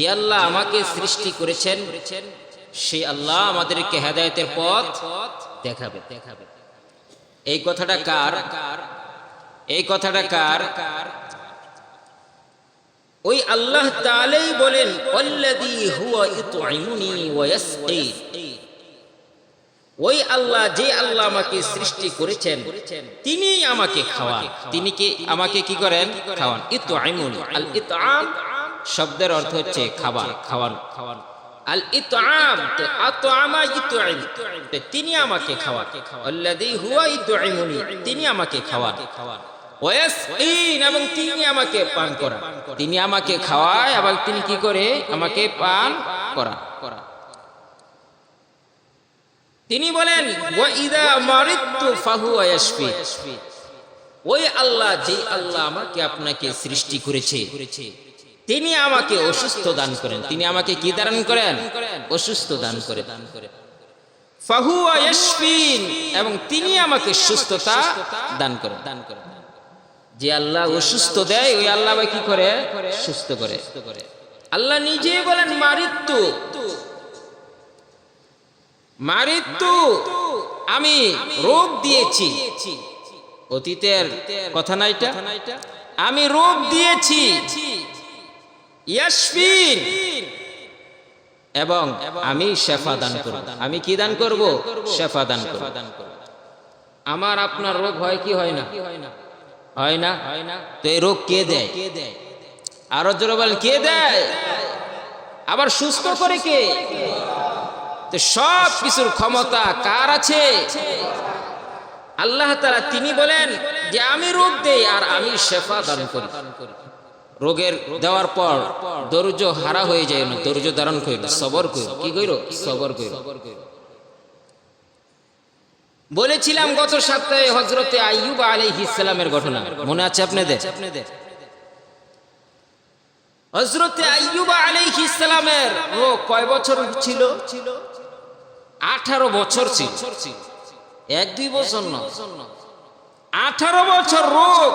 যে আল্লাহ আমাকে সৃষ্টি করেছেন, সেই আল্লাহ আমাদেরকে হেদায়েতের পথ দেখাবে। দেখাবে এই কথাটা কার? এই কথাটা কার? ওই আল্লাহ তাআলাই বলেন ওই আল্লাহ যে আল্লাহ আমাকে সৃষ্টি করেছেন তিনি আমাকে খাওয়ান। তিনি কি আমাকে কি করেন? খাওয়ান। ইত'ইমুনি আল ইত'আম শব্দের অর্থ হচ্ছে খাবার, খাওয়ান। খাওয়ান তিনি আমাকে খাওয়ান। তিনি আমাকে খাওয়ান। এবং তিনি আমাকে পান করান। তিনি আমাকে খাওয়ায় তিনি কি করে? আমাকে পান করান। তিনি বলেন ওই আল্লাহ যে আল্লাহ আমাকে আপনাকে সৃষ্টি করেছে তিনি আমাকে অসুস্থ দান করেন। তিনি আমাকে কি দান করেন? অসুস্থ দান করে। এবং তিনি আমাকে সুস্থতা দান করে দান যে আল্লাহ অসুস্থ দেয়, ওই আল্লাহ কি করে? সুস্থ করে। আল্লাহ নিজে বলেন মারিত্তু মারিত্তু আমি রোগ দিয়েছি। অতীতের কথা না এটা? আমি রোগ দিয়েছি। এবং আমি শেফা দান করব। আমি কি দান করব? শেফা দান করব। আমার আপনার রোগ হয় কি হয় না? হয় না? তো এই রোগ কে দেয়? আরও কে দেয়? আবার সুস্থ করে কে? তো সব কিছুর ক্ষমতা কার আছে? আল্লাহ তারা তিনি বলেন যে আমি রোগ দেই আর আমি শেফা দান করি। রোগের দেওয়ার পর দরুজ হারা হয়ে যায় না দরুজ ধারণ করিল সবর কইল কি কইল সবর কইল বলেছিলাম গত সপ্তাহে হজরতে আইয়ুব আলাইহিস সালামের ঘটনা। মনে আছে আপনাদের? হজরতে আইয়ুব আলাইহিস সালামের রোগ কয় বছর ছিল? আঠারো বছর ছিল। এক দুই বছর না। আঠারো বছর রোগ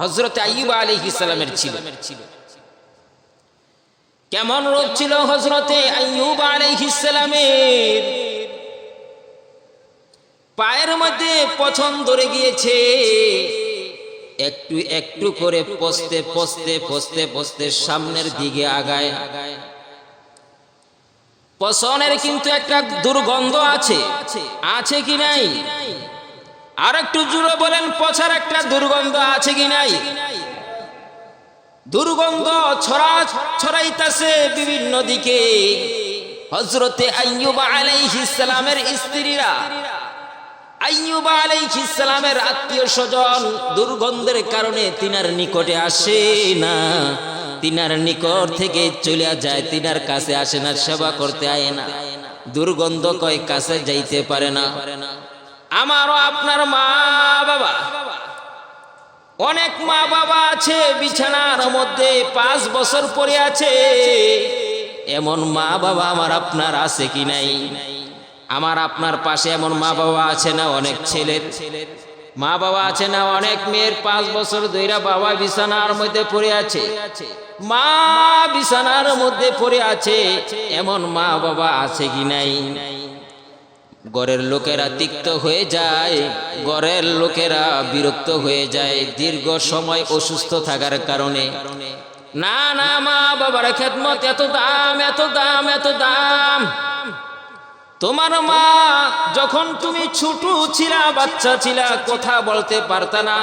হজরত আইয়ুব আলাইহিস ইসলামের ছিল। কেমন রোগ ছিল হজরতে আইয়ুব আলাইহিস সালামের? পায়ের মধ্যে পছন্দ ধরে গিয়েছে। একটু একটু করে পস্তে পস্তে পস্তে পস্তে সামনের দিকে আগায়। পছনের কিন্তু একটা দুর্গন্ধ আছে। আছে কি নাই? আর একটু জুড়ে বলেন পছার একটা দুর্গন্ধ আছে কি নাই? দুর্গন্ধ ছড়া ছড়াইতাছে বিভিন্ন দিকে। হজরতে আইয়ুব আলাইহিস সালামের স্ত্রীরা, আইয়ুব আলাইহিস সালামের আত্মীয় স্বজন দুর্গন্ধের কারণে তিনার নিকটে আসে না। তিনার নিকট থেকে চলে যায়, তিনার কাছে আসে না, সেবা করতে আয় না। দুর্গন্ধ কয় কাছে যাইতে পারে না। আমারও আপনার মা, বাবা। অনেক মা বাবা আছে, বিছানার মধ্যে পাঁচ বছর পরে আছে। এমন মা বাবা আমার আপনার আছে কি নাই? আমার আপনার পাশে এমন মা বাবা আছে না অনেক ছেলের? মা বাবা আছে না অনেক মেয়ের? পাঁচ বছর ধইরা বাবা বিছানার মধ্যে পড়ে আছে। মা বিছানার মধ্যে পড়ে আছে। এমন মা বাবা আছে কি নাই? গড়ের লোকেরা তিক্ত হয়ে যায়, গড়ের লোকেরা বিরক্ত হয়ে যায়, দীর্ঘ সময় অসুস্থ থাকার কারণে। না না মা বাবার খেদমত, এত দাম এত দাম এত দাম। তোমার মা, যখন তুমি ছোট ছিলা, বাচ্চা ছিলা, কথা বলতে পারতা না।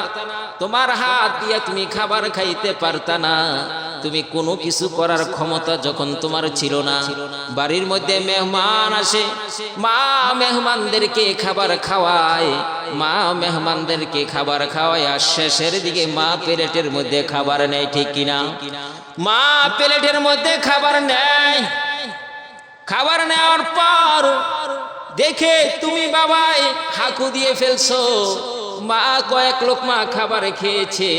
তোমার হাত দিয়ে তুমি খাবার খাইতে পারতা না। তুমি কোনো কিছু করার ক্ষমতা যখন তোমার ছিল না। বাড়ির মধ্যে মেহমান আসে। মা মেহমানদেরকে খাবার খাওয়ায়। মা মেহমানদেরকে খাবার খাওয়ায় আর শেষের দিকে মা প্লেটের মধ্যে খাবার নেয়, ঠিক কিনা? মা প্লেটের মধ্যে খাবার নেয়। খাবার নেওয়ার পর দেখে তুমি বাবাই হাকু দিয়ে ফেলছো। মা কয়েক লোক মা খাবার খেয়েছে।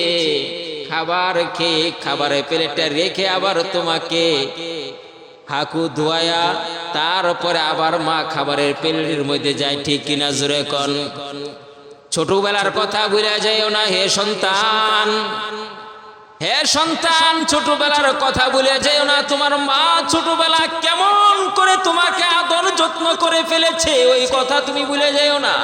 খাবার খেয়ে খাবারের প্লেটটা রেখে আবার তোমাকে হাকু ধোয়া তারপরে আবার মা খাবারের প্লেটের মধ্যে যায় ঠিক কিনা জোরে কন। ছোটবেলার কথা ভুলে যায় না হে সন্তান। হে সন্তান, ছোটবেলার কথা বলে যেও না, তোমার মা ছোটবেলা কেমন করে তোমাকে আদর যত্ন করে ফেলেছে, ওই কথা তুমি ভুলে যেও না।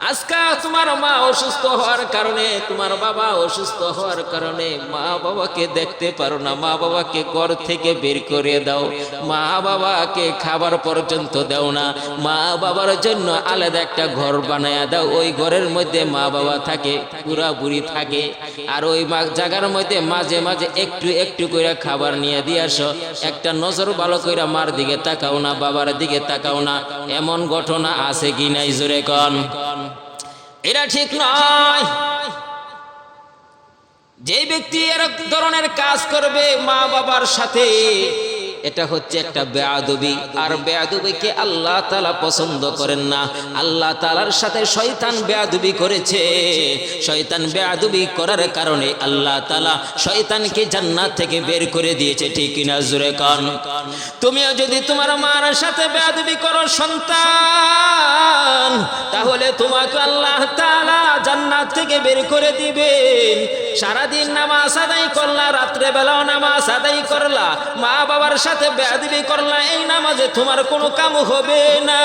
আজকে তোমার মা অসুস্থ হওয়ার কারণে, তোমার বাবা অসুস্থ হওয়ার কারণে মা বাবাকে দেখতে পারো না। মা বাবাকে ঘর থেকে বের করে দাও। মা বাবাকে খাবার পর্যন্ত দাও না। মা বাবার জন্য আলাদা একটা ঘর বানায়া দাও। ওই ঘরের মধ্যে মা বাবা থাকে, পুরা বুড়ি থাকে। আর ওই জায়গার মধ্যে মাঝে মাঝে একটু একটু করে খাবার নিয়ে দিয়ে আসো। একটা নজর ভালো করে মার দিকে তাকাও না, বাবার দিকে তাকাও না। এমন ঘটনা আছে কি নাই জোরে কন? এটা ঠিক নয়। যে ব্যক্তি এর ধরনের কাজ করবে মা বাবার সাথে এটা হচ্ছে একটা বেয়াদবি। আর বেয়াদবিকে আল্লাহ তালা পছন্দ করেন না। আল্লাহ তালার সাথে শয়তান বেয়াদবি করেছে। শয়তান বেয়াদবি করার কারণে আল্লাহ তালা শয়তানকে জান্নাত থেকে বের করে দিয়েছে। ঠিক কিনা জুরে কান? তুমিও যদি তোমার মার সাথে বেয়াদবি করো সন্তান, তাহলে তোমাকে আল্লাহ তালা জান্নাত থেকে বের করে দিবেন। সারাদিন নামাজ আদায় করলা রাত্রে বেলাও নামাজ আদায় করলা মা বাবার সাথে বেয়াদবি করলা, এই নামাজে তোমার কোনো কাম হবে না।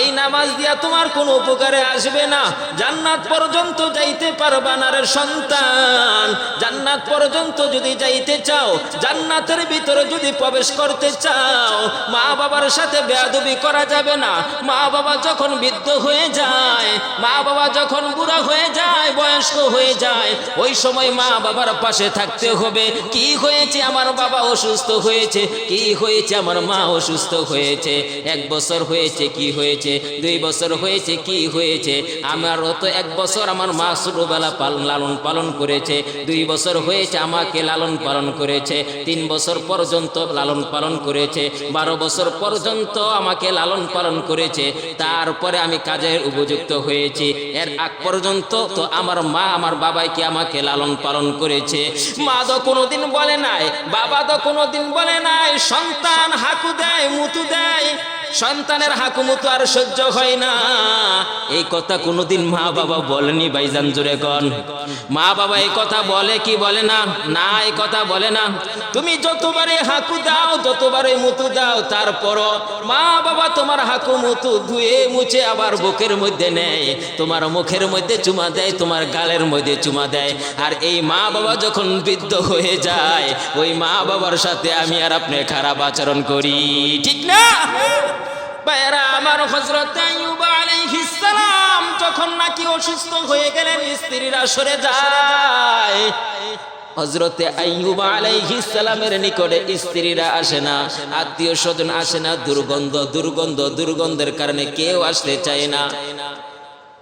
এই নামাজ দিয়া তোমার কোনো উপকারে আসবে না। জান্নাত পর্যন্ত যাইতে পারবা না রে সন্তান। জান্নাত পর্যন্ত যদি যাইতে চাও, জান্নাতের ভিতরে যদি প্রবেশ করতে চাও, মা বাবার সাথে বেয়াদবি করা যাবে না। মা বাবা যখন বৃদ্ধ হয়ে যায়, মা বাবা যখন বুড়া হয়ে যায়, বয়স্ক হয়ে যায়, ওই সময় মা বাবার পাশে থাকতে হবে। কি হয়েছে? আমার বাবা অসুস্থ। হয়েছে? কি হয়েছে? আমার মা অসুস্থ হয়েছে। এক বছর হয়েছে, কি হয়েছে? দুই বছর হয়েছে, কি হয়েছে? আমারও তো এক বছর আমার মা ছোটবেলা পালন লালন পালন করেছে। দুই বছর হয়েছে, আমাকে লালন পালন করেছে। তিন বছর পর্যন্ত লালন পালন করেছে। বারো বছর পর্যন্ত আমাকে লালন পালন করেছে। তারপরে আমি কাজের উপযুক্ত হয়েছি। এর আগ পর্যন্ত তো আমার মা, আমার বাবাই কি আমাকে লালন পালন করেছে? মা তো কোনোদিন বলে নাই। বাবা তো কোনোদিন বলে নাই সন্তান হাকু দেয় মুতু দেয় সন্তানের হাকুমতো আর সহ্য হয় না। এই কথা কোনোদিন মা বাবা বলেনি ভাইজান জুড়ে কন। মা বাবা এই কথা বলে কি বলে না? না, এই কথা বলে না। তুমি যতবারে হাকু দাও যতবারে মুতু দাও, তারপরও মা বাবা তোমার হাকু মুতু ধুয়ে মুছে আবার বুকের মধ্যে নেয়। তোমার মুখের মধ্যে চুমা দেয়, তোমার গালের মধ্যে চুমা দেয়। আর এই মা বাবা যখন বৃদ্ধ হয়ে যায়, ওই মা বাবার সাথে আমি আর আপনি খারাপ আচরণ করি। ঠিক না? ভাইয়েরা, আমার হজরত সালাম যখন নাকি অসুস্থ হয়ে গেলেন, স্ত্রীরা সরে যায়। হজরতে আইয়ুব সালামের নিকটে স্ত্রীরা আসে না, আত্মীয় স্বজন আসে না, দুর্গন্ধ দুর্গন্ধ, দুর্গন্ধের কারণে কেউ আসতে চায় না।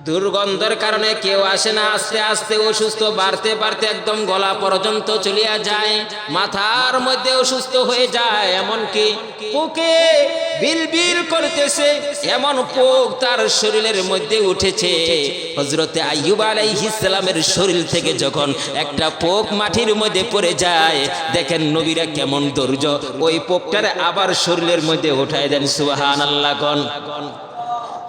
দুর্গন্ধের কারণে কেউ আসে না, আস্তে আস্তে অসুস্থ, বাড়তে বাড়তে একদম গলা পর্যন্ত চলিয়া যায়, মাথার মধ্যে অসুস্থ হয়ে যায়, এমনকি পোকে বিল বিল করতেছে, এমন পোক তার শরীরের মধ্যে উঠেছে। হজরতে আইয়ুব আলাইহিস সালামের শরীর থেকে যখন একটা পোক মাটির মধ্যে পড়ে যায়, দেখেন নবীরা কেমন ধৈর্য, ওই পোকটারে আবার শরীরের মধ্যে উঠায় দেন সুবহান আল্লাহ কন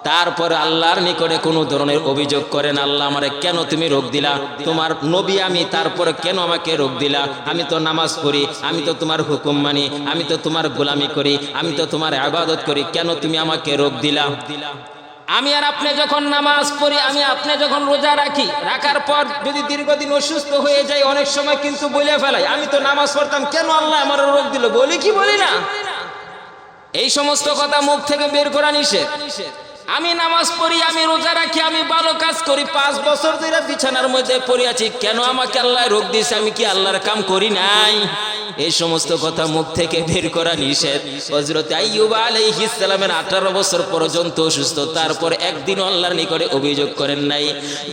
তারপর আল্লাহর নিকটে কোনো ধরনের অভিযোগ করেন, আল্লাহ আমারে কেন তুমি রোগ দিলা? তোমার নবী আমি, তারপরে কেন আমাকে রোগ দিলা? আমি তো নামাজ পড়ি, আমি তো তোমার হুকুম মানি, আমি তো তোমার গোলামি করি, আমি তো তোমার আবাদত করি, কেন তুমি আমাকে রোগ দিলা? আমি আর আপনি যখন নামাজ পড়ি, আমি আপনি যখন রোজা রাখি, রাখার পর যদি দীর্ঘদিন অসুস্থ হয়ে যায় অনেক সময় কিন্তু বলে ফেলাই, আমি তো নামাজ পড়তাম, কেন আল্লাহ আমার রোগ দিল? বলি কি বলি না? এই সমস্ত কথা মুখ থেকে বের করা নিষেধ। আমি নামাজ পড়ি, আমি রোজা রাখি, আমি ভালো কাজ করি, পাঁচ বছর ধরে বিছানার মধ্যে পড়িয়াছি কেন আমাকে আল্লাহ রোগ দিয়েছে? আমি কি আল্লাহর কাম করি নাই? এই সমস্ত কথা মুখ থেকে বের করা নিষেধ। হজরত আইয়ুব আলাইহিস সালামের 18 বছর পর্যন্ত অসুস্থ, তারপর একদিন আল্লাহর নিকটে অভিযোগ করেন নাই।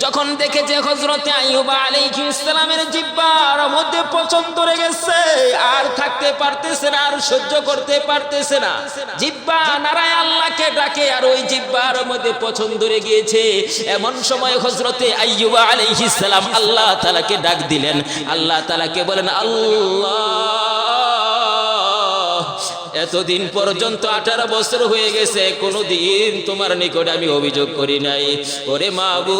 যখন দেখেছে হজরত আইয়ুব আলাইহিস সালামের জিহ্বার মধ্যে পছন্দ ধরে গেছে আর থাকতে পারতেছে না, আর সহ্য করতে পারতেছে না। জিহ্বা নারায় আল্লাহকে ডাকে, আর ওই জিহ্বার মধ্যে পছন্দ ধরে গিয়েছে এমন সময় হজরতে আইয়ুব আলাইহিস সালাম আল্লাহ তাআলাকে ডাক দিলেন। আল্লাহ তাআলাকে বলেন, আল্লাহ এতদিন পর্যন্ত আঠারো বছর হয়ে গেছে, কোনোদিন তোমার নিকট আমি অভিযোগ করি নাই। ওরে মাবু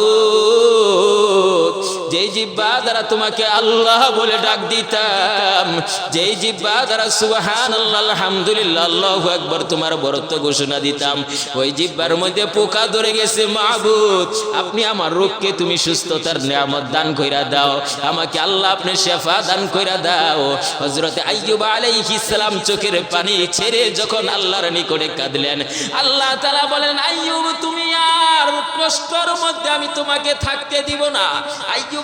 যেই জিব্বা দ্বারা তোমাকে আল্লাহ বলে ডাক দিতাম, যেই জিব্বা দ্বারা সুবহান আল্লাহ আলহামদুলিল্লাহ, আল্লাহু আকবার তোমার বরত্ব ঘোষণা দিতাম, ওই জিব্বার মধ্যে পোকা ধরে গেছে, মাহবুব, আপনি আমার রোগকে তুমি সুস্থতার নিয়ামত দান কইরা দাও, আমাকে আল্লাহ আপনি শেফা দান কইরা দাও। হযরতে আইয়ুব আলাইহিস সালাম চোখের পানি ছেড়ে যখন আল্লাহর নিকটে কাঁদলেন, আল্লাহ তাআলা বলেন, আইয়ুব, তুমি আর কষ্টর মধ্যে আমি তোমাকে থাকতে দিব না। আইয়ুব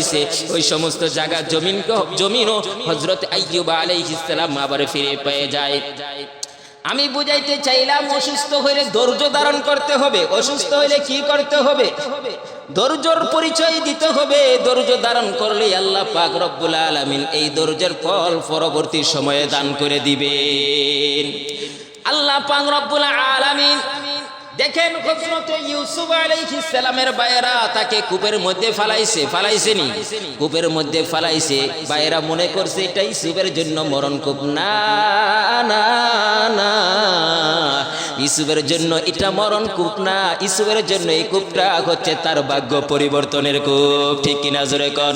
দিছে। ওই সমস্ত জায়গা জমিন জমিনও হযরত আইয়ুব আলাইহিস সালাম আবার ফিরে পেয়ে যায়। আমি বুঝাইতে চাইলাম, অসুস্থ হইলে ধৈর্য ধারণ করতে হবে। অসুস্থ হইলে কি করতে হবে? ধৈর্যর পরিচয় দিতে হবে। ধৈর্য ধারণ করলে আল্লাহ পাক রব্বুল আলামিন এই ধৈর্যের ফল পরবর্তী সময়ে দান করে দিবেন। আল্লাহ পাক রব্বুল আলামিন দেখেন হযরতে ইউসুফ আলাইহিস সালামের বায়েরা তাকে কূপের মধ্যে ফালাইছে ফালাইছে নি? কূপের মধ্যে ফালাইছে, বায়েরা মনে করছে এটা ইউসুফের জন্য মরণ কূপ। না না না। ইসুফের জন্য এটা মরণ কূপ না ইসুফের জন্য এই কূপটা হচ্ছে তার ভাগ্য পরিবর্তনের কূপ। ঠিক কিনা জোরে কন?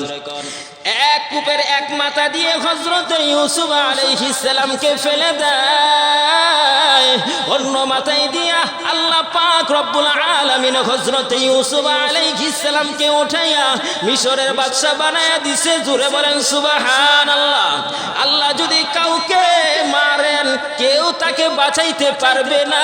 এক কূপের এক মাথা দিয়ে হজরত ইউসুফ ফেলে দেয়। অন্য মাথায় দিয়া আল্লাহ পাক রব্বুল আলামিন হজরত ইউসুফ আলাইহিস সালামকে উঠাইয়া মিশরের বাদশা বানায়া দিছে। জুড়ে বলেন সুবাহ আল্লাহ আল্লাহ যদি কাউকে কেউ তাকে বাঁচাইতে পারবে না।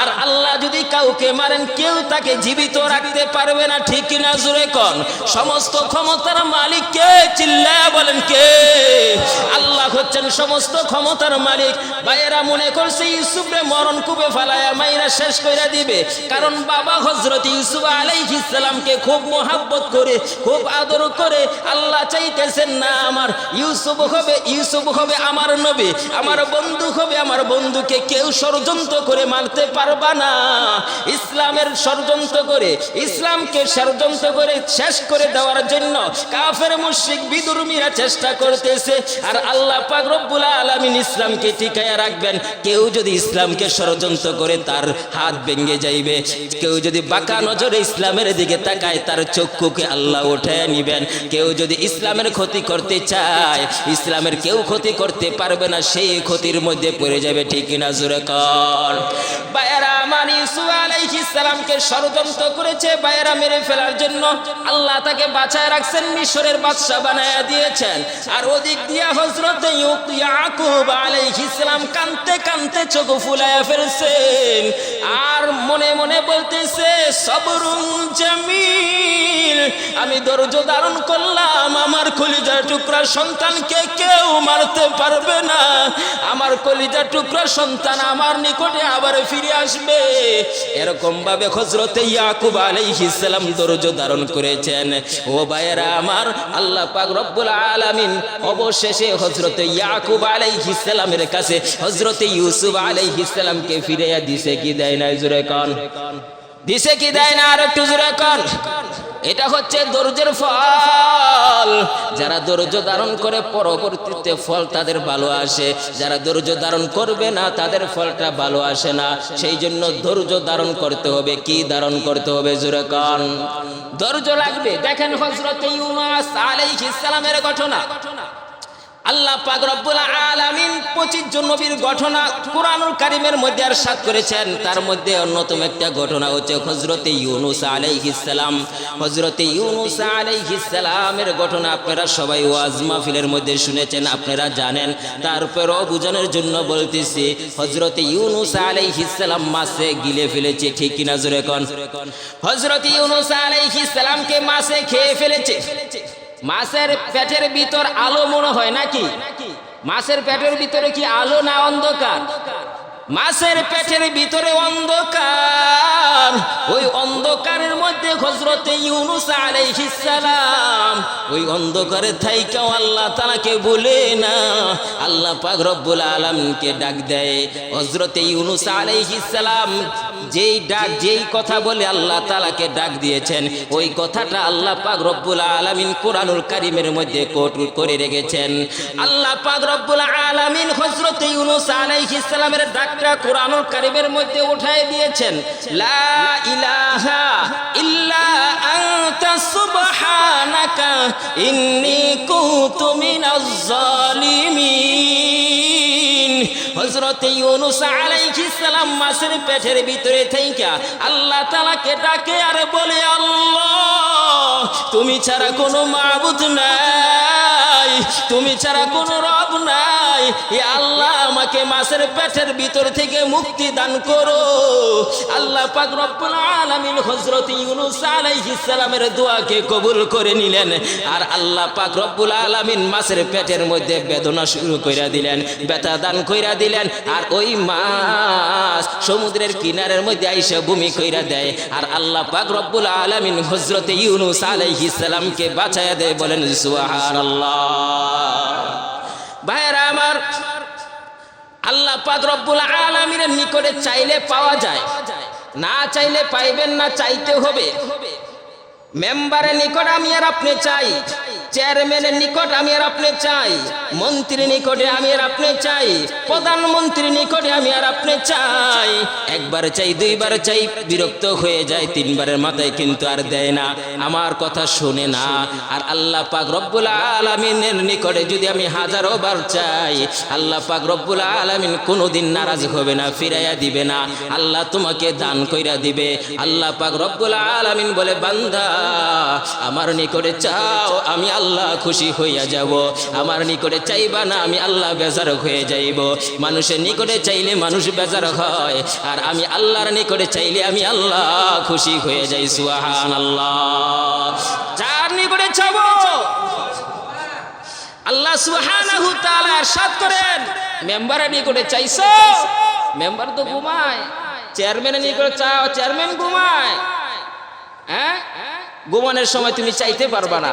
আর আল্লাহ যদি কাউকে মারেন, কেউ তাকে জীবিত রাখতে পারবে না। ঠিক না জুড়ে কন। সমস্ত ক্ষমতার মালিক কে? চিল্লায়া বলেন কে? আল্লাহ হচ্ছেন সমস্ত ক্ষমতার মালিক। ভাইয়েরা মনে করছে, ইউসুফরে মরণ কুবে ফালায়া মাইরা শেষ করে দিবে। কারণ বাবা হজরত ইউসুফ আলাইহিস সালামকে খুব মোহাব্বত করে, খুব আদর করে আল্লাহ চাইতেছেন, না, আমার ইউসুফ হবে ইউসুফ হবে আমার নবী। আমার বন্ধু হবে আমার বন্ধুকে কেউ ষড়যন্ত্র করে মারতে পারবা না। ইসলামের ষড়যন্ত্র করে, ইসলামকে ষড়যন্ত্র করে শেষ করে দেওয়ার জন্য কাফের, মুশরিক বিদুর্মীরা চেষ্টা করতেছে। আর আল্লাহ পাক রব্বুল আলামিন ইসলামকে টিকায়া রাখবেন। কেউ যদি ইসলামকে ষড়যন্ত্র করে তার হাত ভেঙে যাইবে। কেউ যদি বাঁকা নজরে ইসলামের দিকে তাকায়, তার চক্ষুকে আল্লাহ উঠায় নিবেন। কেউ যদি ইসলামের ক্ষতি করতে চায়, ইসলামের কেউ ক্ষতি করতে পারবে না, সেই ক্ষতির মধ্যে পড়ে যাবে, ঠিক কিনা জোরে কর বায়রা আমার ইউসুফ আলাইহিস সালামকে ষড়যন্ত্র করেছে বায়রা মেরে ফেলার জন্য। আল্লাহ তাকে বাঁচায় রাখছেন, মিশরের বাদশা বানায়া দিয়েছেন। আর ওদিক দিয়া হযরত ইয়াকুব আলাইহিস কানতে কানতে চোখ ফুলায়া ফেলছেন। আর মনে মনে বলতেছে সবরুন জামিল, আমি ধৈর্য ধারণ করলাম, আমার কলিজার টুকরা সন্তানকে কেউ মারতে পারবে না। আমার কলিজার টুকরা সন্তান আমার নিকটে আবার ফিরে আসবে। এরকম ভাবে হজরতে ইয়াকুব আলাইহিস সালাম ধৈর্য ধারণ করেছেন। ও ভাইয়েরা আমার আল্লাহ পাক রব্বুল আলামিন অবশেষে হজরতে ইয়াকুব আলাইহিস সালামের কাছে হজরতে ইউসুফ আলাইহিস সালামকে ফিরাইয়া দিছে। কি দেয় না জুরে কন? দিছে কি দেয় না আর একটু জোরে কন? এটা হচ্ছে ধৈর্যের ফল। যারা ধৈর্য ধারণ করে, পরবর্তীতে ফল তাদের ভালো আসে। যারা ধৈর্য ধারণ করবে না, তাদের ফলটা ভালো আসে না। সেই জন্য ধৈর্য ধারণ করতে হবে। কি ধারণ করতে হবে? জোরে কন। ধৈর্য লাগবে। দেখেন হজরত ইউনুস আলাইহিস সালামের ঘটনা। আল্লাহ পাক রব্বুল 25 নবীর ঘটনা কুরআনুল কারীমের মধ্যে আর সাত করেছেন। তার মধ্যে অন্যতম একটা ঘটনা হচ্ছে হযরতে ইউনুস আলাইহিস সালাম। হযরতে ইউনুস আলাইহিস সালামের ঘটনা আপনারা সবাই ওয়াজ মাহফিলের মধ্যে শুনেছেন, আপনারা জানেন। তারপরও বুঝানোর জন্য বলতেছি, হযরতে ইউনুস আলাইহিস সালাম মাছে গিলে ফেলেছে, ঠিক কিনা জোরে কোন? হযরতে ইউনুস আলাইহিস সালামকে মাছে খেয়ে ফেলেছে। মাছের পেটের ভিতর আলো মনে হয় নাকি? মাছের পেটের ভিতরে কি আলো না অন্ধকার? মাছের পেটের ভিতরে অন্ধকার। ওই অন্ধকারের মধ্যে হজরতে ইউনুস সালাম, ওই অন্ধকারে থাইকাও আল্লাহ তাআলাকে বলে না, আল্লাহ পাক রব্বুল আলামিনকে ডাক দেয়। হজরতে ইউনুস সালাম যেই ডাক, যেই কথা বলে আল্লাহ তালাকে ডাক দিয়েছেন, ওই কথাটা আল্লাহ পাক রব্বুল আলামিন কোরআনুল কারিমের মধ্যে কোট করে রেখেছেন। আল্লাহ পাক রব্বুল আলামিন হযরত ইউনূস আলাইহিস সালামের ডাকটা কোরআনুল কারিমের মধ্যে উঠায় দিয়েছেন। লা ইলাহা ইল্লা আনতা সুবহানাকা হযরত ইউনূস মাছের পেটের ভিতরে থাইকা আল্লাহ তাআলাকে ডাকে আর বলে, আল্লাহ, তুমি ছাড়া কোনো মাবুদ নাই, তুমি ছাড়া কোনো রব নাই। এ আল্লাহ আমাকে মাছের পেটের ভিতর থেকে মুক্তি দান করো। আল্লাহ পাক আলামিন ইউনূস আলাইহিস দোয়াকে কবুল করে নিলেন আর আল্লাহ পাক রব্বুল আলামিন মাছের পেটের মধ্যে বেদনা শুরু কইরা দিলেন, ব্যথা দান কইরা দিলেন আর ওই মাছ সমুদ্রের কিনারের মধ্যে আইসা ভূমি কইরা দেয় আর আল্লাহ পাক রব্বুল আলামিন হযরত ইউনূস আলাইহিস সালামকে দেয় বলেন, সুবহানাল্লাহ। ভাইরা আমার আল্লাহ পাক রব্বুল আলামিনের নিকটে চাইলে পাওয়া যায়। না চাইলে পাইবেন না চাইতে হবে। মেম্বারের নিকট আমি আর আপনি চাই, চেয়ারম্যানের নিকট আমি আর আপনি চাই, মন্ত্রীর নিকটে আমি আর আপনি চাই, প্রধানমন্ত্রীর নিকটে আমি আর আপনি চাই। একবার চাই, দুইবার চাই, বিরক্ত হয়ে যায়, তিনবারের মাথায় কিন্তু আর দেয় না। আমার কথা শোনে না। আর আল্লাহ পাক রব্বুল আলামিনের নিকটে যদি আমি হাজারো বার চাই, আল্লাহ পাক রব্বুল আলামিন কোনোদিন নারাজ হবে না, ফিরাইয়া দিবে না। আল্লাহ তোমাকে দান কইরা দিবে। আল্লাহ পাক রব্বুল আলামিন বলে, বান্দা আমার নিকটে চাও, আমি আল্লাহ খুশি হইয়া যাব। আমার নিকটে চাইবা না, আমি আল্লাহ বেজার হয়ে যাইব। মানুষের নিকটে চাইলে মানুষ বেজার হয়, আর আমি আল্লাহর নিকটে চাইলে আমি আল্লাহ খুশি হয়ে যাই সুহান আল্লাহ যার নিকটে চাব আল্লাহ সুহান সাত করেন। মেম্বারের নিকটে চাইছ, মেম্বার তো ঘুমায়। চেয়ারম্যানের নিকটে চাও, চেয়ারম্যান ঘুমায়। হ্যাঁ? ঘুমানোর সময় তুমি চাইতে পারবা না।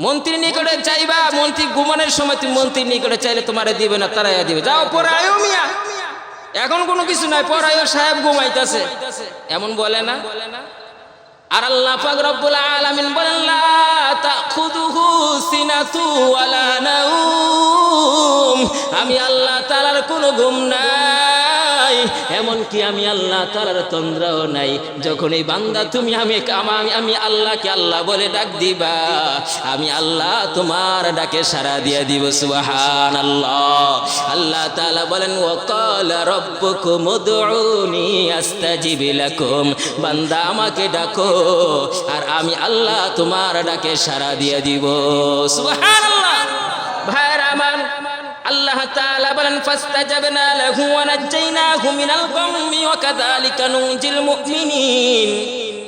মন্ত্রী নিকটে চাইবা মন্ত্রী ঘুমানোর সময় তুমি মন্ত্রীর নিকটে চাইলে তোমারে দিবে না তারাই দিবে। যাও আয়ো মিয়া। এখন কোনো কিছু নাই পড়াইও সাহেব ঘুমাইতেছে। এমন বলে না। আর আল্লাহ পাক রব্বুল আলামিন বলেন, লা তাখুদুহু সিনাতু ওয়ালা নাউম। আমি আল্লাহ তাআলার কোনো ঘুম নাই। এমন কি আমি আল্লাহ তাআলার তন্দ্রাও নাই। যখন এই বান্দা তুমি আমি আমি আল্লাহকে আল্লাহ বলে ডাক দিবা, আমি আল্লাহ তোমার ডাকে সাড়া দিয়ে দিব, সুবহানাল্লাহ। আল্লাহ তাআলা বলেন, ওয়াকালা রাব্বুকুম উদউনি আস্তাজিব লাকুম। বান্দা আমাকে ডাকো, আর আমি আল্লাহ তোমার ডাকে সাড়া দিয়ে দিব ভাইরা আমার আল্লাহ তাআলা বলেন, ফাস্তাজাবনা লাহু ওয়া নাজাইনাহু মিনাল গাম্মি ওয়া কাযালিকা নুজিল মুমিনিন।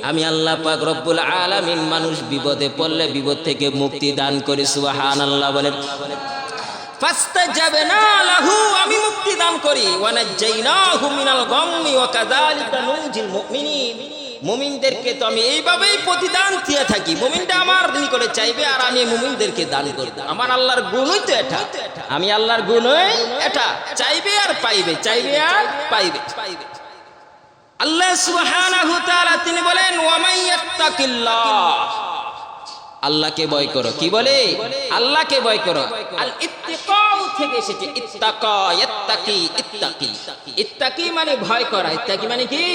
আমি আল্লাহ পাক রব্বুল আলামিন মানুষ বিপদে পড়লে বিপদ থেকে মুক্তি দান করি, সুবহানাল্লাহ বলেন। ফাস্তাজাবনা লাহু, আমি মুক্তি দান করি। ওয়া নাজাইনাহু মিনাল গাম্মি ওয়া কাযালিকা নুজিল মুমিনিন। মুমিনদেরকে তো আমি এইভাবেই প্রতিদান দিয়ে থাকি। মুমিনটা আমার নিকটে চাইবে আর আমি মুমিনদেরকে দান করব। আমার আল্লাহর গুণই তো এটা। আমি আল্লাহর গুণই এটা। চাইবে আর পাইবে, চাইবে আর পাইবে। পাইবে আল্লাহ সুবহানাহু তাআলা তিনি বলেন ওয়ামাই ইয়াত্তাকিল্লাহ। আল্লাহকে ভয় করো। কি বলে? আল্লাহকে ভয় করো। আল ইত্তিকাউ থেকে এসেছে, ইত্তাকা ইত্তাকি। মানে ভয় করা, ইত্তাকি মানে কি?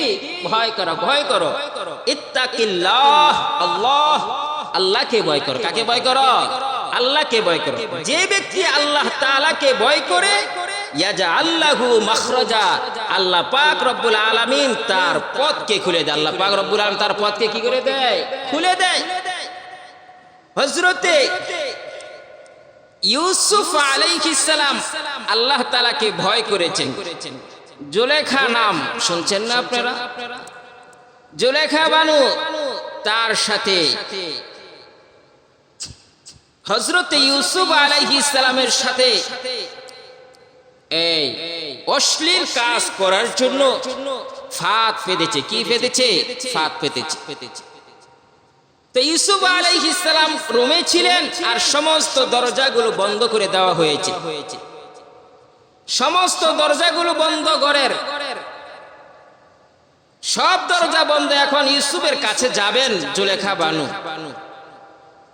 ভয় করা, ভয় করো। ইত্তাকিল্লাহ, আল্লাহ, আল্লাহকে ভয় করো। কাকে ভয় করো? আল্লাহকে ভয় করো। যে ব্যক্তি আল্লাহ তাআলাকে ভয় করে ইয়াজা আল্লাহু পাক আলামিন তার খুলে আল্লাহ পাক তার পথকে কি করে দেয়? খুলে দেয়। ইউসুফ সালাম আল্লাহ তালাকে ভয় করেছেন। জুলেখা নাম শুনছেন না আপনারা? জুলেখা বানু তার সাথে। হজরতে ইউসুফ সালামের সাথে এই অশ্লীল কাজ করার জন্য ফাঁদ পেতেছে কি পেতেছে ফাঁদ পেতেছে পেতেছে তো ইউসুফ আলাইহিস সালাম রুমে ছিলেন আর সমস্ত দরজাগুলো বন্ধ করে দেওয়া হয়েছে। সমস্ত দরজাগুলো বন্ধ ঘরের। সব দরজা বন্ধ, এখন ইউসুফের কাছে যাবেন জুলেখা বানু।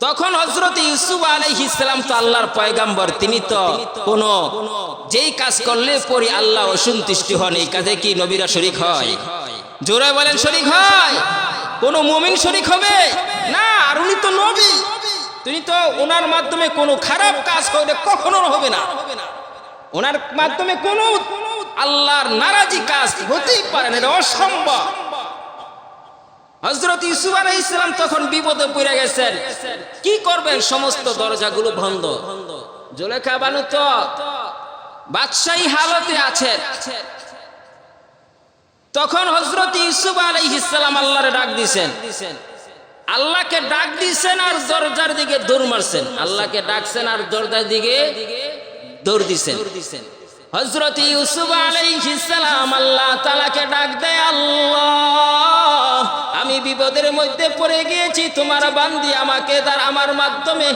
তখন হজরত ইউসুফ আলাইহিস সালাম তো আল্লাহর পয়গাম্বর, তিনি তো কোন যেই কাজ করলে পরে আল্লাহ অসন্তুষ্টি হন, এই কাজে কি নবীরা শরিক হয়? জোরে বলেন, শরিক হয়? কোন মুমিন শরিক হবে? না, আর উনি তো নবী। তিনি তো ওনার মাধ্যমে কোনো খারাপ কাজ করলে কখনো হবে না। ওনার মাধ্যমে কোনো আল্লাহর নারাজি কাজ হতেই পারে না, এটা অসম্ভব। হজরত ইসুফ আলাই ইসলাম তখন বিপদে পড়ে গেছেন। কি করবেন? সমস্ত দরজাগুলো বন্ধ। জোলেখা বানু তো বাদশাহী হালতে আছেন। তখন হজরত ইসুফ আলাই ইসলাম আল্লাহরে ডাক দিছেন। আল্লাহকে ডাক দিছেন আর দরজার দিকে দৌড় মারছেন। আল্লাহকে ডাকছেন আর দরজার দিকে দৌড় দিছেন। হজরত ইউসুফ আলাইহিস সালাম আল্লাহ তালাকে ডাক দেয়, আল্লাহ, আমি বিপদের মধ্যে পড়ে গিয়েছি। তোমার বান্দি আমাকে তার আমার মাধ্যমে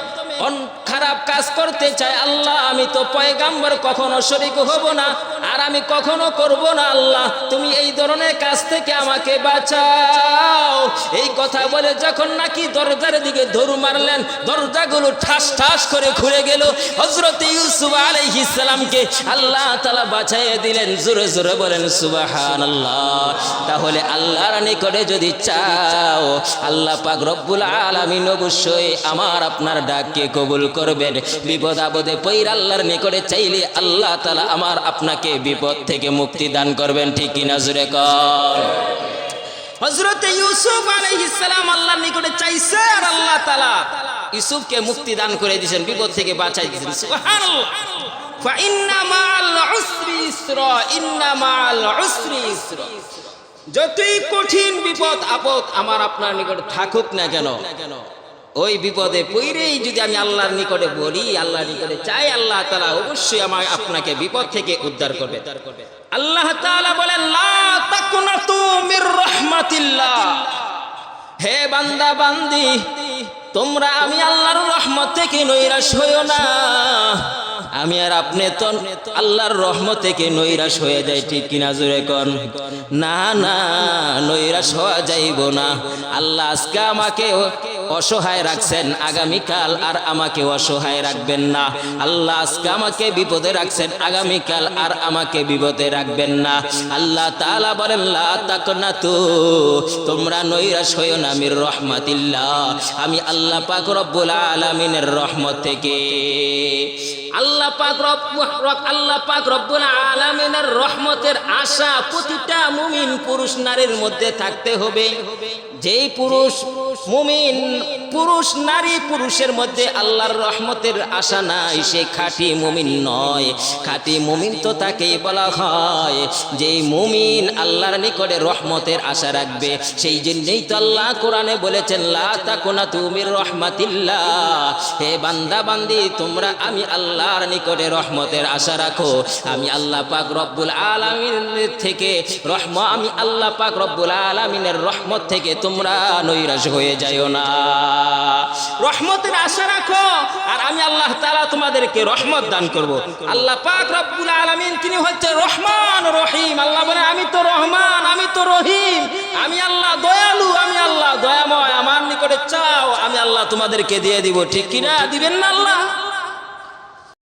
খারাপ কাজ করতে চায়, আল্লাহ, আমি তো পয়গাম্বর, কখনো শরিক হব না, আর আমি কখনো করব না, আল্লাহ, তুমি এই ধরনের কাজ থেকে আমাকে বাঁচাও। এই কথা বলে যখন নাকি দরজার দিকে ধরু মারলেন, দরজাগুলো ঠাস ঠাস করে খুলে গেল হজরত ইউসুফ আলাইহিস সালামকে আল্লাহ তাআলা বাঁচাইয়ে দিলেন, জোরে জোরে বলেন, সুবহানাল্লাহ। তাহলে আল্লাহর নিকটে যদি চাও, আল্লাহ পাক রব্বুল আলামিন অবশ্যই আমার আপনার ডাককে কবুল করবেন। বিপদ আপদে পৈর আল্লাহর নিকটে চাইলে আল্লাহ তাআলা আমার আপনাকে বিপদ থেকে মুক্তি দান করবেন। ঠিক কিনা জোরে কর হজরত ইউসুফ নিকটে চাইছে আর আল্লাহ তাআলা ইউসুফকে মুক্তি দান করে দিয়েছেন, বিপদ থেকে বাঁচাই দিয়েছেন। যতই কঠিন বিপদ আপদ আমার আপনার নিকটে থাকুক না কেন ওই বিপদে পইরেই যদি আমি আল্লাহর নিকটে বলি, আল্লাহর নিকটে চাই, আল্লাহ তালা অবশ্যই আমার আপনাকে বিপদ থেকে উদ্ধার করবে। আল্লাহ বলেন হে বান্দা, বান্দি, তোমরা আমি আল্লাহর রহমত থেকে নৈরাশ হইও না। আমি আর আপনি তো আল্লাহর রহমত থেকে নৈরাশ হয়ে যায় ঠিক কিনা জোরে কন? না না, নৈরাশ হওয়া যাইব না। আল্লাহ আজকে আমাকে অসহায় রাখছেন, আগামীকাল আর আমাকে অসহায় রাখবেন না। আল্লাহ আজকে আমাকে বিপদে রাখছেন, আগামীকাল আর আমাকে বিপদে রাখবেন না। আল্লাহ তাআলা বলেন তাকনা তু তোমরা নৈরাশ হইও না আমির রহমাতিল্লাহ। আমি আল্লাহ পাক রব্বুল আলামিনের রহমত থেকে আল্লাহ পাক রব আল্লাহ পাক রব্বুল আলামিনের রহমতের আশা প্রতিটা মুমিন পুরুষ নারীর মধ্যে থাকতে হবে। যেই পুরুষ মুমিন, পুরুষ নারী, পুরুষের মধ্যে আল্লাহর রহমতের আশা নাই, সে খাঁটি মুমিন নয়। খাঁটি মুমিন তো তাকেই বলা হয়। যেই মুমিন আল্লাহর নিকটে রহমতের আশা রাখবে, সেই জন্যই তো আল্লাহ কোরআনে বলেছেন, লা তাকুনা তুমির রহমাতিল্লাহ। হে বান্দা, বান্দি, তোমরা আমি আল্লাহর নিকটে রহমতের আশা রাখো। আমি আল্লাহ পাক রব্বুল আলামিনের থেকে রহম, আমি আল্লাহ পাক রব্বুল আলামিনের রহমত থেকে তোমরা নৈরাশ হয়ে যাইও না। রহমতের আশা রাখো, আর আমি আল্লাহ তাআলা তোমাদেরকে রহমত দান করব। আল্লাহ পাক রব্বুল আলামিন, তিনি হচ্ছে রহমান রহিম। আল্লাহ বলে, আমি তো রহমান, আমি তো রহিম। আমি আল্লাহ দয়ালু, আমি আল্লাহ দয়াময়। আমার নিকটে চাও, আমি আল্লাহ তোমাদেরকে দিয়ে দিব। ঠিক কিনা? দিবেন না আল্লাহ?